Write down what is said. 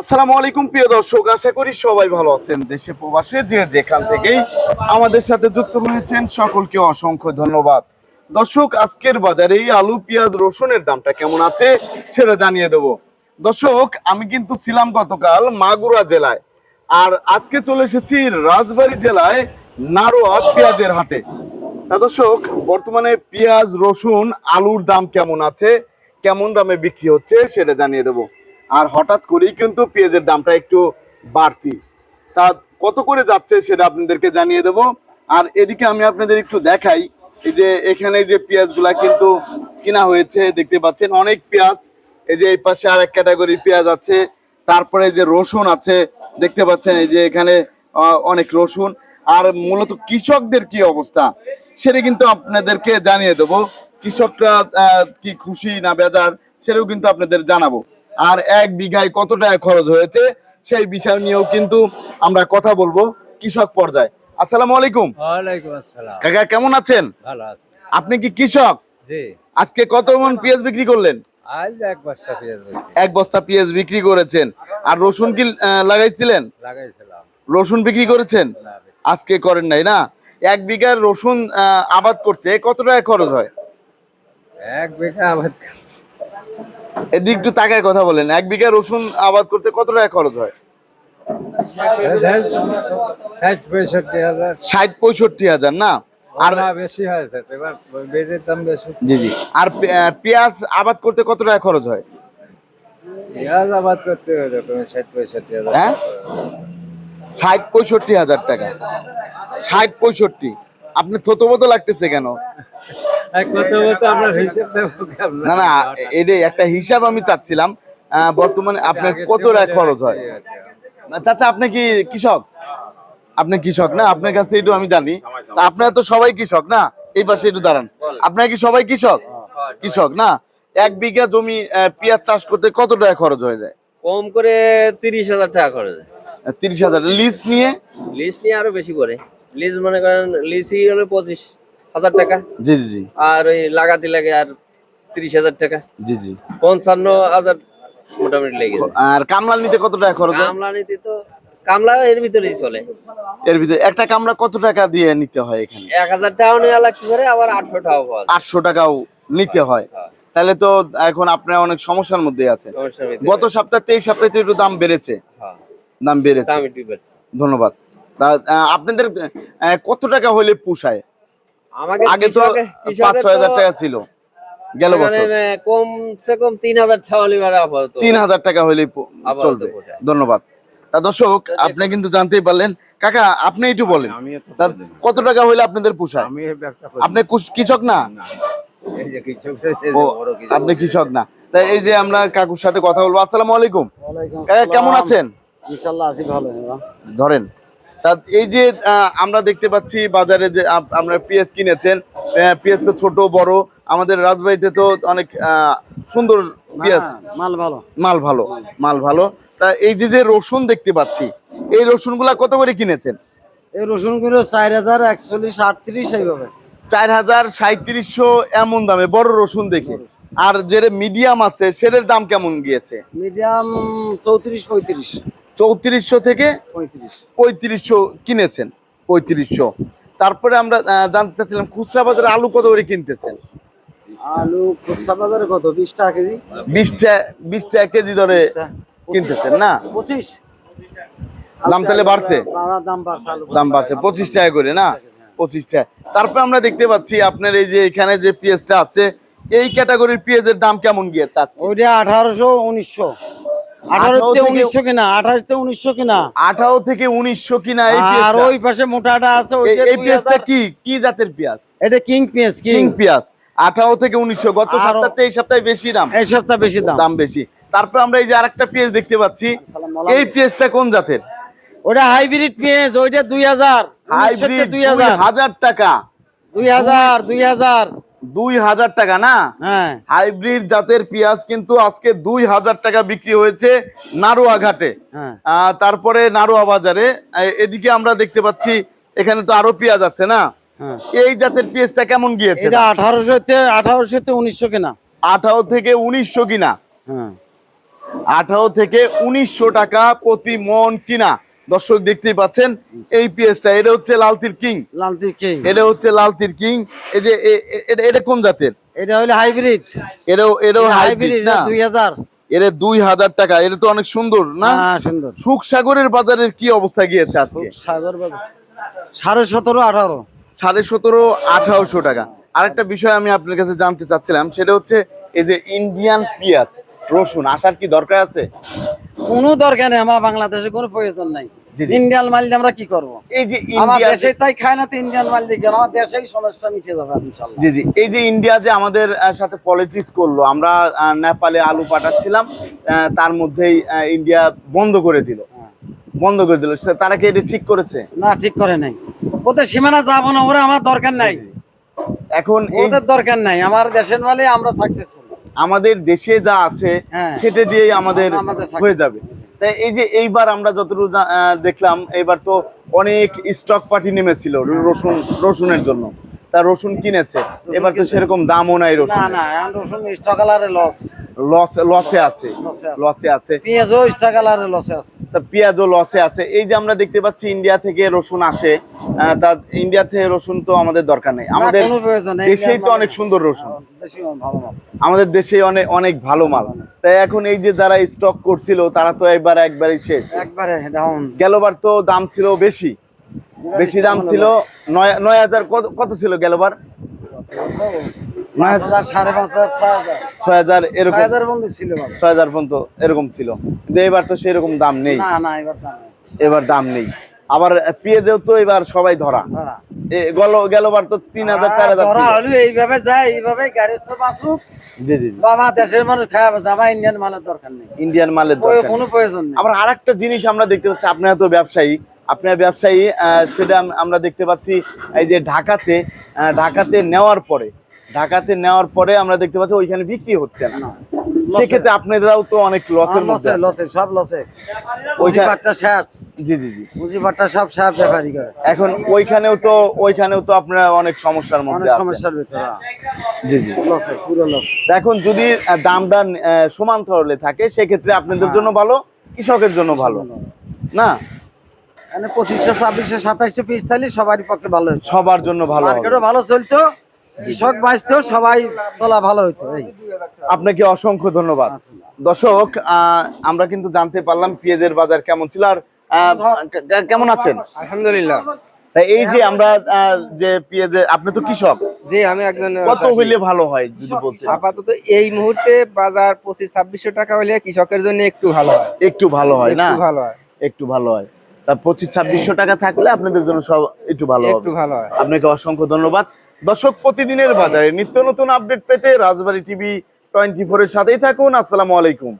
আসসালামু আলাইকুম, প্রিয় দর্শক, আশা করি সবাই ভালো আছেন। দেশে প্রবাসে যে যেখান থেকেই আমাদের সাথে যুক্ত হয়েছেন সকলকে অসংখ্য ধন্যবাদ। দর্শক, আজকের বাজারে আলু, পেঁয়াজ, রসুনের দামটা কেমন আছে সেটা জানিয়ে দেব। দর্শক, আমি কিন্তু ছিলাম গতকাল মাগুরা জেলায়, আর আজকে চলে এসেছি রাজবাড়ী জেলায় নারোয়া পেঁয়াজের হাটে। তা দর্শক, বর্তমানে পেঁয়াজ, রসুন, আলুর দাম কেমন আছে, কেমন দামে বিক্রি হচ্ছে সেটা জানিয়ে দেবো। আর হঠাৎ করেই কিন্তু পেঁয়াজের দামটা একটু বাড়তি। তা কত করে যাচ্ছে সেটা আপনাদেরকে জানিয়ে দেব। আর এদিকে আমি আপনাদের একটু দেখাই, এই যে এখানে যে পেঁয়াজগুলা কিন্তু কিনা হয়েছে, দেখতে পাচ্ছেন অনেক পেঁয়াজ। এই যে এই পাশে আর এক ক্যাটাগরির পেঁয়াজ আছে, তারপরে যে রসুন আছে, দেখতে পাচ্ছেন এই যে এখানে অনেক রসুন। আর মূলত কৃষকদের কি অবস্থা, সেটা কিন্তু আপনাদেরকে জানিয়ে দেবো। কৃষকরা কি খুশি না বেজার, সেটাও কিন্তু আপনাদের জানাব। আর এক বিঘায় কত টাকা খরচ হয়েছে সেই বিষয় নিয়েও কিন্তু আমরা কথা বলব কৃষক পর্যায়ে। আসসালামু আলাইকুম। ওয়ালাইকুম আসসালাম। কাকা কেমন আছেন? ভালো আছে। আপনি কি কৃষক? জি। আজকে কত মন পেঁয়াজ বিক্রি করলেন? আজ এক বস্তা পেঁয়াজ এক বস্তা পেঁয়াজ বিক্রি করেছেন। আর রসুন কি লাগাইছিলেন? লাগাইছিলাম। রসুন বিক্রি করেছেন? আজকে করেন নাই না? এক বিঘার রসুন আবাদ করতে কত টাকা খরচ হয়? এক বিঘা আবাদ এদিক একটু তাকায় কথা বলেন। এক বিঘা রসুন আবাদ করতে কত টাকা খরচ হয়? ষাট পঁয়ষট্টি হাজার না? আর বেশি হয়েছে বেজের দাম বেশি। জি জি। আর পেঁয়াজ আবাদ করতে কত টাকা খরচ হয়? পেঁয়াজ আবাদ করতে ষাট পঁয়ষট্টি হাজার হ্যাঁ? ষাট পঁয়ষট্টি হাজার টাকা। ষাট পঁয়ষট্টি। আপনি থতমত লাগতেছে কেন? এক কথা বলতে আপনার হিসেব দেবো কেমন? না না এটাই একটা হিসাব আমি চাচ্ছিলাম বর্তমানে আপনার আগে কত টাকা খরচ হয়? চাচা আপনি কি কৃষক? আপনি কৃষক না? আপনার কাছে একটু আমি জানি। আপনারা তো সবাই কৃষক না? এই পাশে একটু দাঁড়ান। আপনারা কি সবাই কৃষক? কৃষক না? এক বিঘা জমি পেঁয়াজ চাষ করতে কত টাকা খরচ হয়ে যায়? কম করে তিরিশ হাজার টাকা খরচ তিরিশ হাজার। লিজ নিয়ে? লিজ নিয়ে আরও বেশি করে। লিজ মনে করেন লিজই হলো পঁচিশ। হাজার টাকা? জি জি জি। আর ওই লাগাতে লাগে আর তিরিশ হাজার টাকা। জি জি। পঞ্চান্ন হাজার মোটামুটি লেগে আর কামলা নিতে কত টাকা খরচ কামলা নিতে তো কামলা এর ভিতরেই চলে। এর ভিতরে একটা কামলা কত টাকা দিয়ে নিতে হয় এখানে? এক হাজার টাকাও নেওয়া লাগতে পারে আবার আটশো টাকাও আটশো টাকাও নিতে হয় তাহলে তো এখন আপনার অনেক সমস্যার মধ্যে আছে। গত সপ্তাহে এই সপ্তাহে একটু দাম বেড়েছে। হ্যাঁ, দাম বেড়েছে। ধন্যবাদ। আপনাদের কত টাকা হলে পুষায়? আগে তো কৃষকে- পাঁচ ছয় হাজার টাকা ছিল গেল বছর। কমসে কম তিন হাজার টাকা হলে আপাতত। তিন হাজার টাকা হলেই চলবে। ধন্যবাদ। তা দর্শক আপনি কিন্তু জানতেই পারলেন। কাকা আপনি একটু বলেন। কত টাকা হলে আপনাদের পোষায় আপনি কৃষক না। আপনি কৃষক না। তাই এই যে আমরা কাকুর সাথে কথা বলব। আসসালামু আলাইকুম। কেমন আছেন? ইনশাল্লাহ আছি ভালো। ধরেন। তা এই যে আমরা দেখতে পাচ্ছি বাজারে যে আপ- আপনারা পেঁয়াজ কিনেছেন পেঁয়াজ তো ছোট বড়। আমাদের রাজবাড়িতে তো অনেক সুন্দর পেঁয়াজ। মাল ভালো। মাল ভালো মাল ভালো। তা এই যে যে রসুন দেখতে পাচ্ছি এই রসুন রসুনগুলা কত করে কিনেছেন? এই রসুনগুলো চার হাজার একচল্লিশ আটত্রিশ এইভাবে। চার হাজার সাঁত্রিশশো এমন দামে বড় রসুন দেখে। আর যে মিডিয়াম আছে সেটার দাম কেমন গিয়েছে? মিডিয়াম চৌত্রিশ পঁয়ত্রিশ। চৌত্রিশশো থেকে পঁয়ত্রিশ পঁয়ত্রিশশো কিনেছেন পঁয়ত্রিশশো। তারপরে আমরা জানতে চাচ্ছিলাম খুচরা বাজারে আলু কত করে কিনতেছেন? আলু খুচরা বাজারে কত? বিশ টাকা কেজি? বিশটা বিশটা কেজি ধরে কিনতেছেন না? পঁচিশ। দাম তাহলে বাড়ছে? দাম বাড়ছে দাম বাড়ছে পঁচিশ টাকা করে না? পঁচিশ টাকা। তারপরে আমরা দেখতে পাচ্ছি আপনার এই যে এখানে যে পেঁয়াজটা আছে এই ক্যাটাগরির পেঁয়াজের দাম কেমন গিয়েছে আজকে? ওইটা আঠারোশো উনিশশো। আঠারোতে উনিশশো কিনা আঠারোতে উনিশশো কিনা? আঠারো থেকে উনিশশো কিনা এই আর ওই পাশে মোটাটা আছে এই- পেঁয়াজটা কি? কি জাতের পেঁয়াজ? এটা কিং পেঁয়াজ কিং। পেঁয়াজ। আঠারো থেকে উনিশশো। গত সপ্তাহে এই সপ্তাহে বেশি দাম। এই সপ্তাহ বেশি দাম। দাম বেশি। তারপর আমরা এই যে আরেকটা পেঁয়াজ দেখতে পাচ্ছি। এই পেঁয়াজটা কোন জাতের? ওটা হাইব্রিড পেঁয়াজ ওইটা দুই হাজার। হাইব্রিড দুই হাজার টাকা। দুই হাজার দুই হাজার। দুই হাজার টাকা না? হ্যাঁ। হাইব্রিড জাতের পেঁয়াজ কিন্তু আজকে দুই হাজার টাকা বিক্রি হয়েছে নারোয়া ঘাটে। হ্যাঁ। তারপরে নারোয়া বাজারে এদিকে আমরা দেখতে পাচ্ছি এখানে তো আরও পেঁয়াজ আছে না? হ্যাঁ। এই জাতের পেঁয়াজটা কেমন গিয়েছে? এটা আঠারোশোতে আঠারোশোতে উনিশশো কেনা। আঠারো থেকে উনিশশো কিনা। আঠারো থেকে উনিশশো টাকা প্রতি মন কিনা। দর্শক দেখতেই পাচ্ছেন এই পেঁয়াজটা এটা হচ্ছে লালতির কিং। লালতি কিং। এটা হচ্ছে লালতির কিং। এই যে এটা- এটা কোন জাতের? এটা হলো হাইব্রিড। এটাও এটাও হাইব্রিড না? দুই হাজার। এটা দুই হাজার টাকা এটা তো অনেক সুন্দর না? হ্যাঁ সুন্দর। সুখ সাগরের বাজারের কি অবস্থা গিয়েছে আজকে? সাগর সাড়ে সতেরো আঠারো। সাড়ে সতেরো আঠারোশো টাকা। আরেকটা বিষয় আমি আপনার কাছে জানতে চাচ্ছিলাম সেটা হচ্ছে এই যে ইন্ডিয়ান পেঁয়াজ রসুন আসার কি দরকার আছে? কোনো দরকার নেই আমার বাংলাদেশে কোনো প্রয়োজন নাই। ইন্ডিয়ান মাল দিয়ে আমরা কি করব? এই যে আমার ইন্ডিয়া দেশে তাই খায় না তো ইন্ডিয়ান মাল দিয়ে আমার দেশেই সমস্যা মিটে যাবে জি জি। এই যে ইন্ডিয়া যে আমাদের সাথে পলিটিক্স করল আমরা নেপালে আলু পাঠাচ্ছিলাম তার মধ্যেই ইন্ডিয়া বন্ধ করে দিল। বন্ধ করে দিল। তারা কি এটা ঠিক করেছে? না ঠিক করে নাই। ওদের সীমানা যাব না ওরা আমার দরকার নাই। এখন ওদের দরকার নাই। আমার দেশের মালে আমরা সাকসেসফুল আমাদের দেশে যা আছে হ্যাঁ। সেটা দিয়েই আমাদের আমাদের হয়ে যাবে। তাই এই যে এইবার আমরা যতটুকু দেখলাম এইবার তো অনেক স্টক পার্টি নেমেছিল রসুন রসুনের জন্য। তা রসুন কিনেছে। এবার তো সেরকম দামও নাই না রসুন না এখন রসুন স্টকালারে লস লস লসে আছে। লসে আছে। লসে আছে। পেঁয়াজও স্টকালারে লসে আছে। তা পেঁয়াজও লসে আছে। এই যে আমরা দেখতে পাচ্ছি ইন্ডিয়া থেকে রসুন আসে তা ইন্ডিয়া থেকে রসুন তো আমাদের দরকার নেই। আমাদের। দেশেই তো অনেক সুন্দর রসুন। ভালো মাল। আমাদের দেশে অনেক অনেক ভালো মাল। তাই এখন এই যে যারা স্টক করছিল তারা তো একবার একবারই শেষ। একবারে ডাউন গেলবার তো দাম ছিল বেশি। বেশি দাম ছিল নয় নয় হাজার কত ছিল গেলবার পাঁচ হাজার সাড়ে পাঁচ হাজার ছয় হাজার। এরকম। ছয় হাজার বন্ধু ছিল বাবা। ছয় হাজার পর্যন্ত এরকম ছিল। কিন্তু এবার তো সেরকম দাম নেই। না না এবার দাম নেই। এবার দাম নেই। আবার পেঁয়াজেও তো এবার সবাই ধরা। ধরা। গেল গেলবার তো তিন হাজার চার হাজার ধরা ছিল। হলো এইভাবে যায় এইভাবে গাড়ি সব আসুক। জি জি জি। বাবা দেশের মানুষ খায় আমার ইন্ডিয়ান মালের দরকার নেই। ইন্ডিয়ান মালের কোনো প্রয়োজন নেই। আবার আরেকটা জিনিস আমরা দেখতে পাচ্ছি আপনারা তো ব্যবসায়ী আপনার ব্যবসায়ী আহ, সেটা আমরা দেখতে পাচ্ছি এই যে ঢাকাতে ঢাকাতে নেওয়ার পরে ঢাকাতে নেওয়ার পরে আমরা দেখতে পাচ্ছি ওইখানে বিক্রি হচ্ছে না। সেক্ষেত্রে আপনারাও তো অনেক লসের লসে লসে সব লসে পুঁজিবাটটা শেষ। জি জি জি। পুঁজিবাটটা সব সব ব্যাপারই করে। এখন ওইখানেও তো ওইখানেও তো আপনারা অনেক সমস্যার মধ্যে আছেন। সমস্যার ভিতরে জি জি। লসে পুরো লস এখন যদি দামটা আহ, সমান্তরালে থাকে সেক্ষেত্রে আপনাদের জন্য ভালো। কৃষকের জন্য ভালো। না? মানে পঁচিশশো ছাব্বিশশো সাতাইশশো পিস থালি সবারই পক্ষে ভালো হতো সবার জন্য ভালো মার্কেটও ভালো চলতো কৃষক বাঁচতো সবাই চলা ভালো হতো এই। আপনাকে অসংখ্য ধন্যবাদ। দর্শক আমরা কিন্তু জানতে পারলাম পেঁয়াজের বাজার কেমন ছিল আর কেমন আছেন? আলহামদুলিল্লাহ। এই যে আমরা আহ, যে পেঁয়াজে আপনি তো কৃষক। জি আমি একজন কত হইলে ভালো হয় যদি বলতে আপাতত এই মুহূর্তে বাজার পঁচিশ ছাব্বিশশো টাকা হলে কৃষকের জন্য একটু ভালো হয়। একটু ভালো হয় না? ভালো হয়। একটু ভালো হয়। তা পঁচিশ ছাব্বিশশো টাকা থাকলে আপনাদের জন্য সব একটু ভালো একটু ভালো হয়। আপনাকে অসংখ্য ধন্যবাদ। দর্শক প্রতিদিনের বাজারে নিত্য নতুন আপডেট পেতে রাজবাড়ী টিভি টোয়েন্টি ফোর এর সাথেই থাকুন। আসসালামু আলাইকুম।